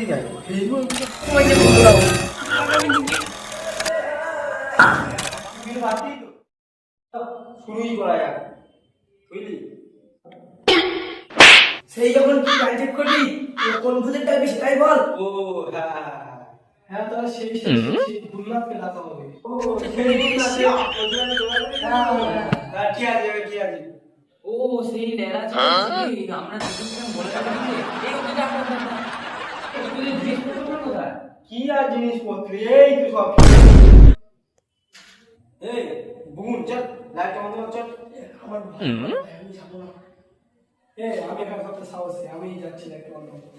দিয়ে যায় শুরুই করা যাক। বুঝলি? সেই যখন কি গাইডেড করবি কোন ভূতের ডাকবি সেটাই বল। ও হ্যাঁ হ্যাঁ তাহলে সেই সেই সেই ভুলনাথ হবে ও সেই হ্যাঁ হ্যাঁ ঠিক আছে ঠিক আছে। ও সেই আমরা দুজন বলে টাকা এই ওকে কি আর জিনিসপত্র? এই তুই সব এই বুন চল লাইট বন্ধ কর চল। আমার আমি যাব না এই আমি এখানে সবটা সাহসী আমি যাচ্ছি লাইট বন্ধ করতে।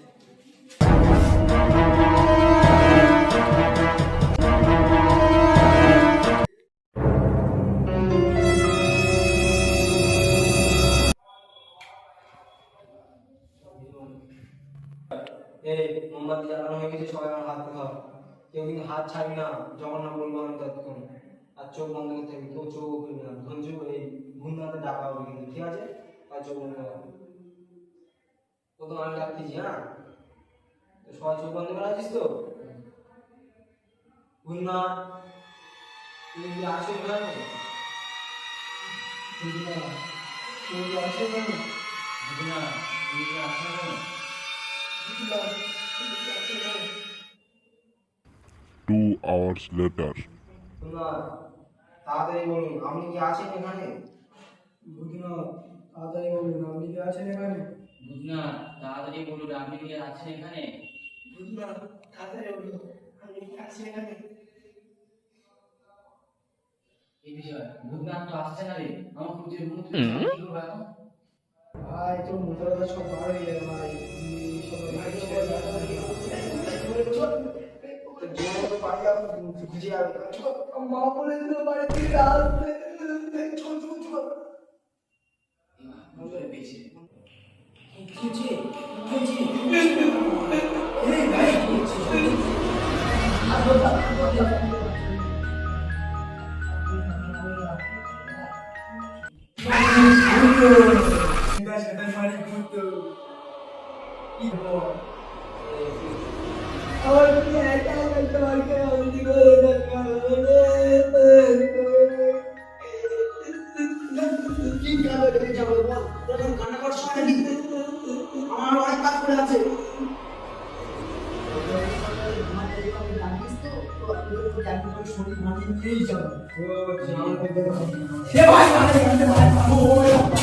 এই মোমবাতি জ্বালানো হয়ে গেছে, সবাই আমার হাত ধর কেউ কিন্তু হাত ছাড়বি না যখন না বলব আমি ততক্ষণ আর চোখ বন্ধ করতে হবে কেউ চোখ খুলবি না। ধঞ্জু এই ঘুমনাতে ডাকা হবে কিন্তু, ঠিক আছে? আর চোখ বন্ধ কর প্রথম আমি ডাকতেছি হ্যাঁ? সবাই চোখ বন্ধ করে আছিস তো? ঘুমনা তুমি কি আসো এখানে? তুমি কি আসো এখানে? ঘুমনা তুমি কি আসো এখানে? Hours later. না তাড়াতাড়ি বলুন আপনি কি আছেন এখানে? বুঝিনা তাড়াতাড়ি বলুন আপনি কি আছেন এখানে? বুঝনা তাড়াতাড়ি বলুন আপনি কি আছেন এখানে? বুঝিনা তাড়াতাড়ি বলুন আপনি কি আছেন এখানে? এই বিষয় বুঝনা তো আসছে না রে আমার খুব যে মুখ ভাই তোর কথা সব বার হয়ে গেল ভাই। মা বলে দিল বাড়ি থেকে আসতে চল চল চল বুঝতে পেরেছি কি হচ্ছে? কি হচ্ছে? এই ভাই, কি হচ্ছে? হাত ধর, হাত ধর, হাত ধর। সেটা সেটা মারি ঘুরতো কি বল আমার কি একা বলতে পারবে আমি কি করে কি কারণে তুমি যাব বল তখন কান্না করছ নাকি আমার অনেক কাজ করে আছে সে ভাই মানে ভাই।